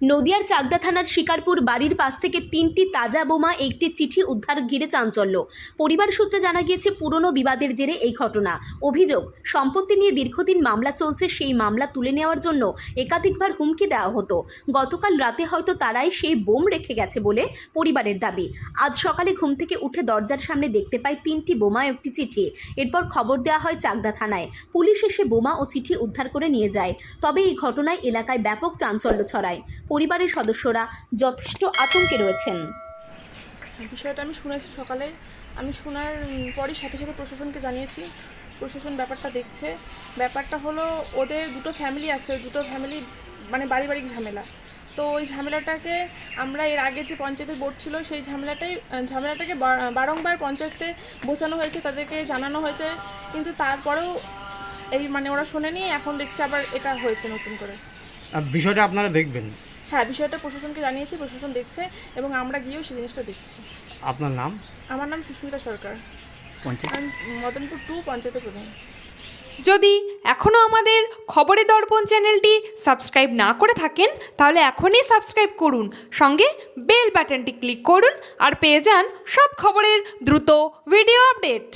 নদিয়ার চাকদা থানার শিকারপুর বাড়ির পাশ থেকে তিনটি তাজা বোমা, একটি চিঠি উদ্ধার ঘিরে চাঞ্চল্য। পরিবার সূত্রে জানা গিয়েছে, পুরনো বিবাদের জেরে এই ঘটনা। অভিযোগ, সম্পত্তি নিয়ে দীর্ঘদিন মামলা চলছে, সেই মামলা তুলে নেওয়ার জন্য একাধিকবার হুমকি দেওয়া হতো। গতকাল রাতে হয়তো তারাই সেই বোম রেখে গেছে বলে পরিবারের দাবি। আজ সকালে ঘুম থেকে উঠে দরজার সামনে দেখতে পায় তিনটি বোমা, একটি চিঠি। এরপর খবর দেওয়া হয় চাকদা থানায়। পুলিশ এসে বোমা ও চিঠি উদ্ধার করে নিয়ে যায়। তবে এই ঘটনায় এলাকায় ব্যাপক চাঞ্চল্য ছড়ায়। পরিবারের সদস্যরা যথেষ্ট আতঙ্কে রয়েছেন। বিষয়টা আমি শুনেছি সকালে। আমি শোনার পরই সাথে সাথে প্রশাসনকে জানিয়েছি। প্রশাসন ব্যাপারটা দেখছে। ব্যাপারটা হলো ওদের দুটো ফ্যামিলি আছে। ওই দুটো ফ্যামিলি মানে বাড়ি বাড়ি ঝামেলা। তো ওই ঝামেলাটাকে আমরা এর আগে যে পঞ্চায়েতের বোর্ড ছিল সেই ঝামেলাটাই ঝামেলাটাকে বারংবার পঞ্চায়েতে বোঝানো হয়েছে তাদেরকে জানানো হয়েছে। কিন্তু তারপরেও এই মানে ওরা শোনেনি এখন দেখছে আবার এটা হয়েছে নতুন করে। বিষয়টা আপনারা দেখবেন। হ্যাঁ বিষয়টা প্রশাসনকে জানিয়েছি প্রশাসন দেখছে এবং আমরা গিয়েও সেই জিনিসটা দেখছি। আপনার নাম? আমার নাম সুস্মিতা সরকার। পঞ্চায়েত? মদনপুর টু পঞ্চায়েতের প্রধান। যদি এখনও আমাদের খবরের দর্পণ চ্যানেলটি সাবস্ক্রাইব না করে থাকেন তাহলে এখনই সাবস্ক্রাইব করুন সঙ্গে বেল বাটনটি ক্লিক করুন আর পেয়ে যান সব খবরের দ্রুত ভিডিও আপডেট।